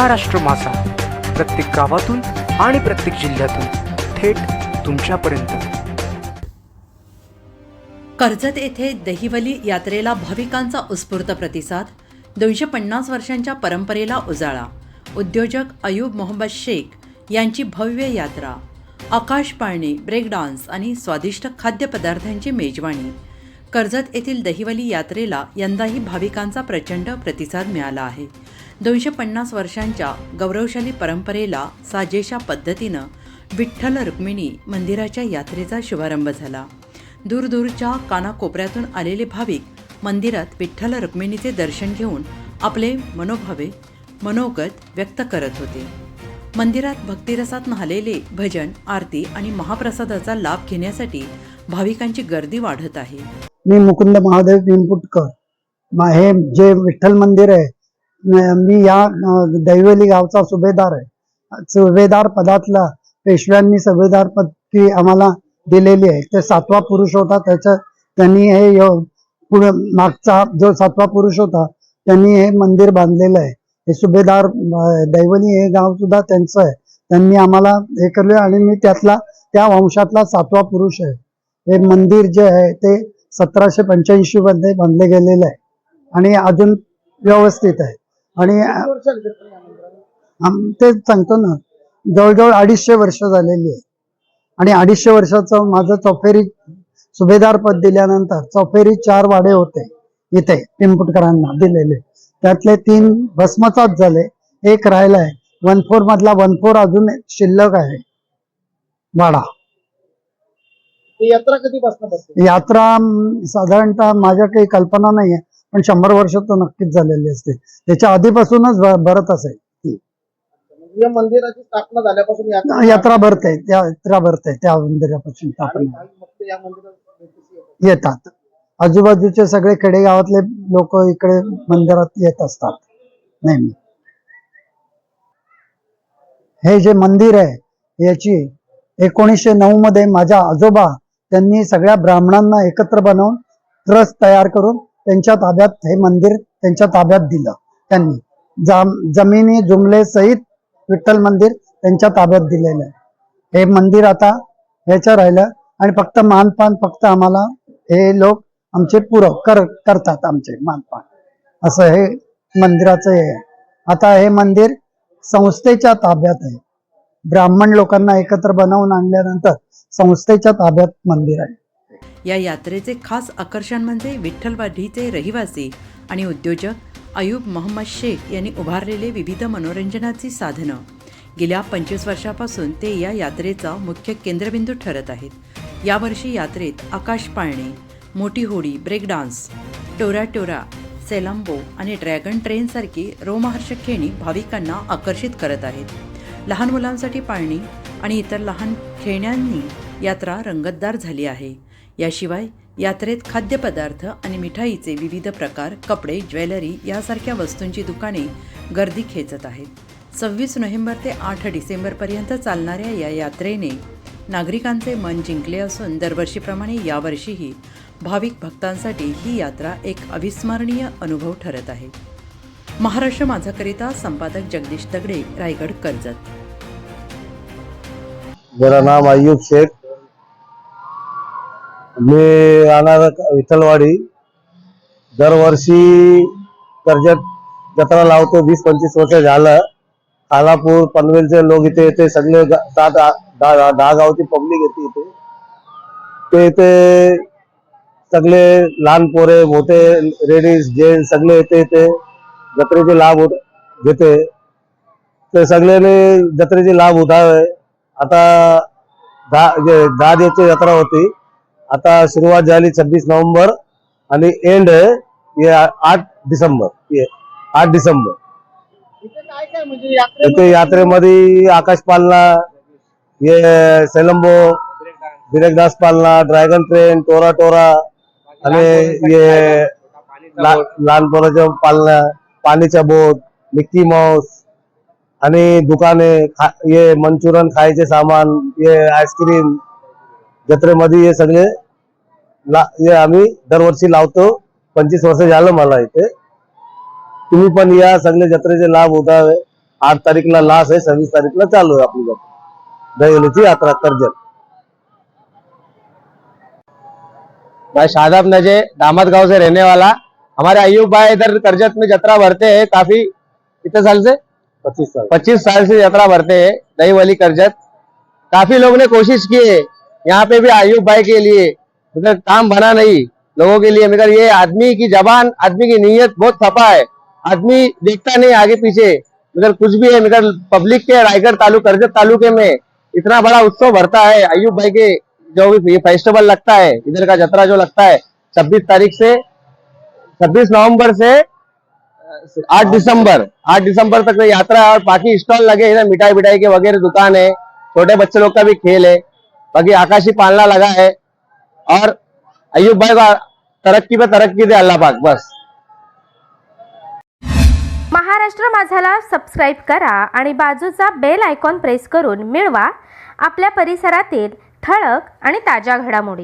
महाराष्ट्र मासा प्रत्येक गावातून आणि प्रत्येक जिल्ह्यातून थेट तुमच्यापर्यंत. कर्जत येथे दहिवली यात्रेला भाविकांचा उत्स्फूर्त प्रतिसाद दोनशे पन्नास वर्षांच्या परंपरेला उजाळा. उद्योजक अयूब मोहम्मद शेख यांची भव्य यात्रा. आकाश पाळणे ब्रेक डान्स आणि स्वादिष्ट खाद्यपदार्थांची मेजवानी. कर्जत येथील दहिवली यात्रेला यंदाही भाविकांचा प्रचंड प्रतिसाद मिळाला आहे. दोनशे पन्नास वर्षांच्या गौरवशाली परंपरेला साजेशा पद्धतीनं विठ्ठल रुक्मिणी मंदिराच्या यात्रेचा शुभारंभ झाला. दूरदूरच्या कानाकोपऱ्यातून आलेले भाविक मंदिरात विठ्ठल रुक्मिणीचे दर्शन घेऊन आपले मनोभावे मनोगत व्यक्त करत होते. मंदिरात भक्तिरसात न्हालेले भजन आरती आणि महाप्रसादाचा लाभ घेण्यासाठी भाविकांची गर्दी वाढत आहे. मी मुकुंद महादेव पिंपुटकर. हे जे विठ्ठल मंदिर आहे मी या दैवली गावचा सुभेदार आहे. सुभेदार पदातला पेशव्यांनी सुभेदार पद ती आम्हाला दिलेली आहे. ते सातवा पुरुष होता त्याच्या त्यांनी हे पुढे मागचा जो सातवा पुरुष होता त्यांनी हे मंदिर बांधलेलं आहे. हे सुभेदार दैवली हे गाव सुद्धा त्यांचं आहे. त्यांनी आम्हाला हे केलं आणि मी त्यातला त्या वंशातला सातवा पुरुष आहे. हे मंदिर जे आहे ते सतराशे पंच्याऐंशी मध्ये बांधले गेलेलं आहे. आणि अजून व्यवस्थित आहे. आणि तेच सांगतो ना जवळजवळ अडीचशे वर्ष झालेली आहे. आणि अडीचशे वर्षाचं माझं चौफेरी सुभेदार पद दिल्यानंतर चौफेरी चार वाडे होते इथे पिंपुटकरांना दिलेले. त्यातले तीन भस्मसात झाले एक राहिलाय वनफोर मधला वनफोर अजून शिल्लक आहे वाडा. ही यात्रा भरते यात्रा साधारणतः माझ्या काही कल्पना नाहीये. पण शंभर वर्ष तर नक्कीच झालेली असते. त्याच्या आधीपासूनच भरत असेल ती म्हणजे या मंदिराची स्थापना झाल्यापासून यात्रा यात्रा भरते त्या यात्रा भरते त्या मंदिरापासून स्थापना. येतात. आजूबाजूचे सगळे खेडेगावातले लोक इकडे मंदिरात येत असतात. नेहमी. हे जे मंदिर आहे याची एकोणीसशे नऊ मध्ये माझ्या आजोबा त्यांनी सगळ्या ब्राह्मणांना एकत्र बनवून ट्रस्ट तयार करून त्यांच्या ताब्यात हे मंदिर त्यांच्या ताब्यात दिलं त्यांनी. जमिनी जुमले सहित विठ्ठल मंदिर त्यांच्या ताब्यात दिलेलं आहे. हे मंदिर आता ह्याच्या राहिलं आणि फक्त मानपान फक्त आम्हाला हे लोक आमचे पुरव कर करतात आमचे मानपान. असं हे मंदिराचं हे आहे. आता हे मंदिर संस्थेच्या ताब्यात आहे. ब्राह्मण लोकांना एकत्र बनवून आणल्यानंतर संस्थेच्या ताब्यात मंदिर आहे. या यात्रेचे खास आकर्षण म्हणजे विठ्ठलवाडीचे रहिवासी आणि उद्योजक अयूब मोहम्मद शेख यांनी उभारलेले विविध मनोरंजनाची साधनं. गेल्या पंचवीस वर्षापासून ते या यात्रेचा मुख्य केंद्रबिंदू ठरत आहेत. यावर्षी यात्रेत आकाश पाळणे मोठी होडी ब्रेक डान्स टोरा टोरा सेलंबो आणि ड्रॅगन ट्रेनसारखी रोमहर्षक खेळणी भाविकांना आकर्षित करत आहेत. लहान मुलांसाठी पाळणी आणि इतर लहान खेळण्यांनी यात्रा रंगतदार झाली आहे. याशिवाय यात्रेत खाद्यपदार्थ आणि मिठाईचे विविध प्रकार कपडे ज्वेलरी यासारख्या वस्तूंची दुकाने गर्दी खेचत आहेत. सव्वीस नोव्हेंबर ते आठ डिसेंबरपर्यंत चालणाऱ्या या यात्रेने नागरिकांचे मन जिंकले असून दरवर्षीप्रमाणे यावर्षीही भाविक भक्तांसाठी ही यात्रा एक अविस्मरणीय अनुभव ठरत आहे. महाराष्ट्र माझाकरिता संपादक जगदीश दगडे रायगड कर्जत. मेरा नाम अय्यूब शेख मी राहणार विठ्ठलवाडी. दरवर्षी कर्जत जत्रा लावतो वीस पंचवीस वर्ष झालं. खालापूर पनवेलचे लोक इथे येते सगळे सात दहा दहा गावची पब्लिक येते इथे. ते इथे सगळे लहान पोरे मोठे लेडीज जेंट्स सगळे येते इथे जत्रेचे लाभ होत घेते. ते सगळ्यांनी जत्रेचे लाभ उठावे. आता दहा जे दहा दिवसची जत्रा होती आता सुरुवात झाली छब्बीस नोव्हेंबर आणि एंड आहे हे आठ डिसेंबर आठ डिसेंबर. इथे म्हणजे इथे यात्रेमध्ये आकाश पालना हे सेलंबो ब्रेकडान्स पालना ड्रॅगन ट्रेन टोरा टोरा आणि हे लहान पोराच्या पालना पाणीच्या बोट मिक्की माऊस आणि दुकाने खा- हे मंचुरियन खायचे सामान हे आईस्क्रीम जत्रेमध्ये हे सगळे ला हे आम्ही दरवर्षी लावतो. पंचवीस वर्ष झालं मला इथे. तुम्ही पण या सगळे जत्रेचे लाभ उठावे. आठ तारीखला लास्ट आहे सव्वीस तारीखला चालू आहे आपली जत्रा. दहिवलीची यात्रा कर्जत मैं शादाब नजे दामद गांव से रहने वाला हमारे अयूब भाई इधर करजत में जत्रा भरते हैं काफी कितने साल से? पच्चीस साल. पच्चीस साल से जत्रा भरते हैं दही वाली करजत काफी लोगों ने कोशिश की है यहाँ पे भी अयूब भाई के लिए मगर काम बना नहीं, लोगों के लिए। मगर ये आदमी की जबान, आदमी की नीयत बहुत खपा है। आदमी देखता नहीं आगे पीछे। मगर कुछ भी है मगर पब्लिक के, रायगढ़ तालुक करजत तालुके में इतना बड़ा उत्सव भरता है अयूब भाई के, जो भी ये फेस्टिवल लगता है, इधर का जतरा जो लगता है, छब्बीस तारीख से, छब्बीस नवंबर से आठ दिसंबर आठ दिसंबर तक यात्रा है और बाकी स्टॉल लगे इधर मिठाई बिठाई के वगैरह दुकान है, छोटे बच्चे लोग का भी खेल है। बाकी आकाशी पालना लगा है। और अयूब भाई का तरक्की पे तरक्की दे अल्लाह पाक बस। महाराष्ट्र माझाला सबस्क्राईब करा आणि बाजूचा बेल आयकॉन प्रेस करून मिळवा आपल्या परिसरातील ठळक आणि ताज्या घडामोडी.